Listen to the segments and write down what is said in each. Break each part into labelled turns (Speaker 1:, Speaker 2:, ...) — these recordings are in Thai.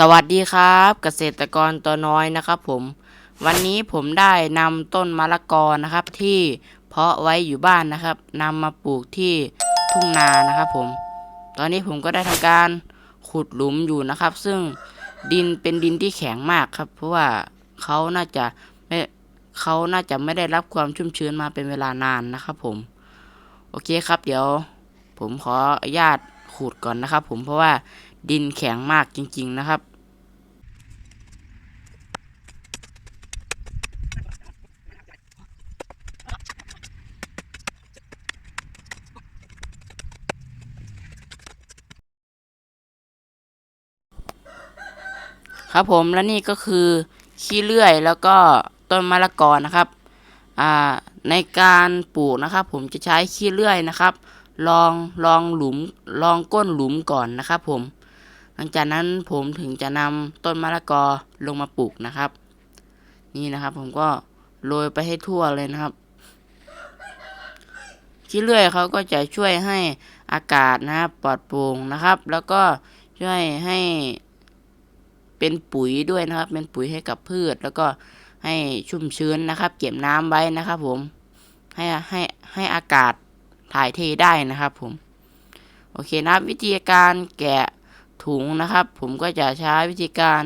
Speaker 1: สวัสดีครับ เกษตรกรตัวน้อยนะครับผม วันนี้ผมได้นำต้นมะละกอนะครับ ที่เพาะไว้อยู่บ้านนะครับนำมาปลูกที่ทุ่งนานะครับผม ตอนนี้ผมก็ได้ทำการขุดหลุมอยู่นะครับ ซึ่งดินเป็นดินที่แข็งมากครับ เพราะว่าเขาน่าจะไม่เขาน่าจะไม่ได้รับความชุ่มชื้นมาเป็นเวลานานนะครับ ผม โอเคครับ เดี๋ยว ผมขออนุญาตขุดก่อนนะครับ ผมเพราะว่าดินแข็งมากจริง ๆ นะครับ ครับผมและนี่ก็คือขี้เลื่อยแล้วก็ต้นมะละกอนะครับในการปลูกนะครับ ผมจะใช้ขี้เลื่อยนะครับ ลองลองหลุมลองก้นหลุมก่อนนะครับ ผม หลังจากนั้นผมถึงจะนำต้นมะละกอลงมาปลูกนะครับ นี่นะครับ ผมก็โรยไปให้ทั่วเลยนะครับขี้เลื่อยเขาก็จะช่วยให้อากาศนะครับปลอดโปร่งนะครับ แล้วก็ช่วยให้ เป็นปุ๋ยด้วยนะครับ เป็นปุ๋ยให้กับพืช แล้วก็ให้ชุ่มชื้นนะครับ เก็บน้ำไว้นะครับผมให้ให้ให้อากาศถ่ายเทได้นะครับผมโอเคนะครับวิธีการแกะถุงนะครับ ผมก็จะใช้วิธีการ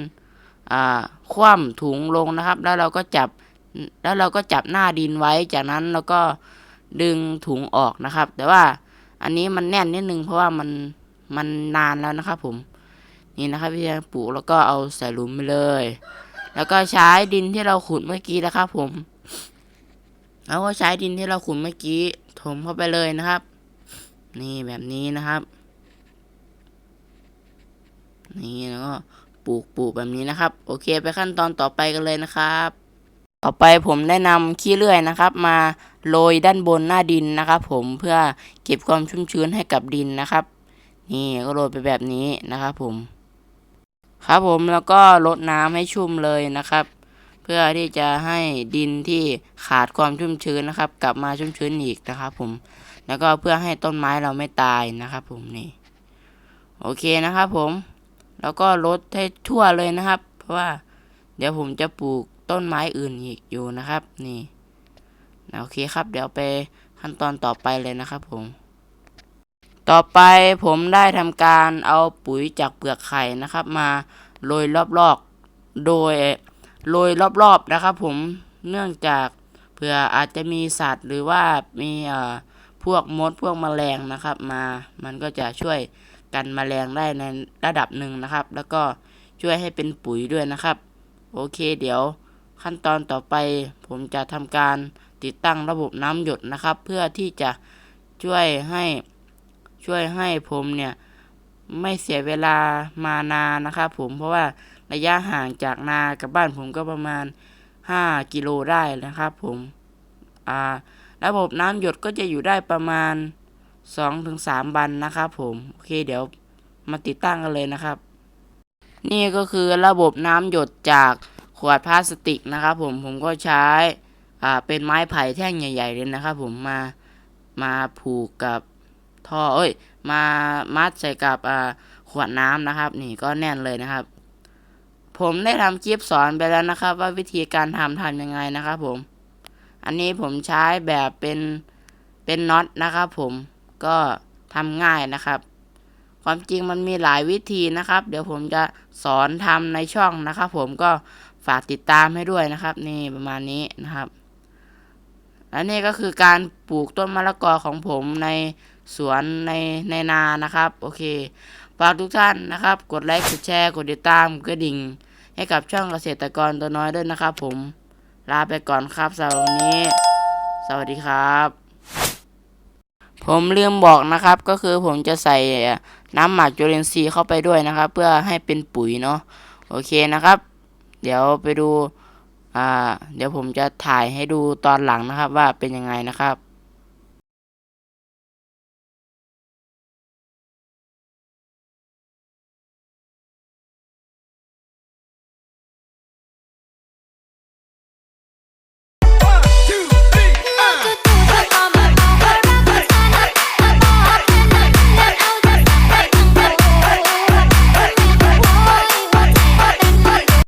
Speaker 1: อ่าคว่ำถุงลงนะครับ แล้วเราก็จับแล้วเราก็จับหน้าดินไว้จากนั้นเราก็ดึงถุงออกนะครับ แต่ว่าอันนี้มันแน่นนิดนึงเพราะว่ามันมันนานแล้วนะครับผม นี่นะครับวิธีการปลูกแล้วก็เอาใส่หลุมไปเลย แล้วก็ใช้ดินที่เราขุดเมื่อกี้นะครับ ผมแล้วก็ใช้ดินที่เราขุดเมื่อกี้ถมเข้าไปเลยนะครับ นี่แบบนี้นะครับ นี่แล้วก็ปลูกปลูกแบบนี้นะครับ โอเคไปขั้นตอนต่อไปกันเลยนะครับ ต่อไปผมได้นำขี้เลื่อยนะครับ มาโรยด้านบนหน้าดินนะครับ ผมเพื่อเก็บความชุ่มชื้นให้กับดินนะครับ นี่ก็โรยไปแบบนี้นะครับผม ครับผมแล้วก็รดน้ำให้ชุ่มเลยนะครับ เพื่อที่จะให้ดินที่ขาดความชุ่มชื้นนะครับ กลับมาชุ่มชื้นอีกนะครับผมแล้วก็เพื่อให้ต้นไม้เราไม่ตายนะครับผมนี่โอเคนะครับผมแล้วก็รดให้ทั่วเลยนะครับ เพราะว่าเดี๋ยวผมจะปลูกต้นไม้อื่นอีกอยู่นะครับ นี่โอเคครับ เดี๋ยวไปขั้นตอนต่อไปเลยนะครับผม ต่อไปผมได้ทำการเอาปุ๋ยจากเปลือกไข่นะครับ มาโรยรอบๆ โดยโรยรอบๆนะครับ ผมเนื่องจากเผื่ออาจจะมีสัตว์หรือว่ามีเอ่อพวกมดพวกแมลงนะครับ มามันก็จะช่วยกันแมลงได้ในระดับหนึ่งนะครับ แล้วก็ช่วยให้เป็นปุ๋ยด้วยนะครับ โอเคเดี๋ยวขั้นตอนต่อไป ผมจะทำการติดตั้งระบบน้ำหยดนะครับ เพื่อที่จะช่วยให้ ช่วยให้ผมเนี่ยไม่เสียเวลามานานนะครับผมเพราะว่าระยะห่างจากนากับบ้านผมก็ประมาณ 5 กิโลได้นะครับผมอ่าระบบน้ำหยดก็จะอยู่ได้ประมาณ 2-3 วันนะครับผมโอเคเดี๋ยวมาติดตั้งกันเลยนะครับ นี่ก็คือระบบน้ำหยดจากขวดพลาสติกนะครับผมผมก็ใช้อ่าเป็นไม้ไผ่แท่งใหญ่ ๆ เลยนะครับผมมามาผูกกับ ท่อเอ้ย มามัดใส่กับอ่าขวดน้ำนะครับ นี่ก็แน่นเลยนะครับ ผมได้ทำคลิปสอนไปแล้วนะครับ ว่าวิธีการทำทำยังไงนะครับ ผม อันนี้ผมใช้แบบเป็นเป็นน็อตนะครับ ผมก็ทำง่ายนะครับ ความจริงมันมีหลายวิธีนะครับ เดี๋ยวผมจะสอนทำในช่องนะครับ ผมก็ฝากติดตามให้ด้วยนะครับ นี่ประมาณนี้นะครับและนี่ก็คือการปลูกต้นมะละกอของผมใน สวนในในนานะครับ โอเคฝากทุกท่านนะครับ กดไลค์กดแชร์กดติดตามกระดิ่ง ให้กับช่องเกษตรกรตัวน้อยด้วยนะครับ ผมลาไปก่อนครับสำหรับวันนี้ สวัสดีครับ ผมลืมบอกนะครับ ก็คือผมจะใส่น้ำหมักจุลินทรีย์เข้าไปด้วยนะครับ เพื่อให้เป็นปุ๋ยเนาะโอเคนะครับ เดี๋ยวไปดูอ่าเดี๋ยวผมจะถ่ายให้ดูตอนหลังนะครับว่าเป็นยังไงนะครับ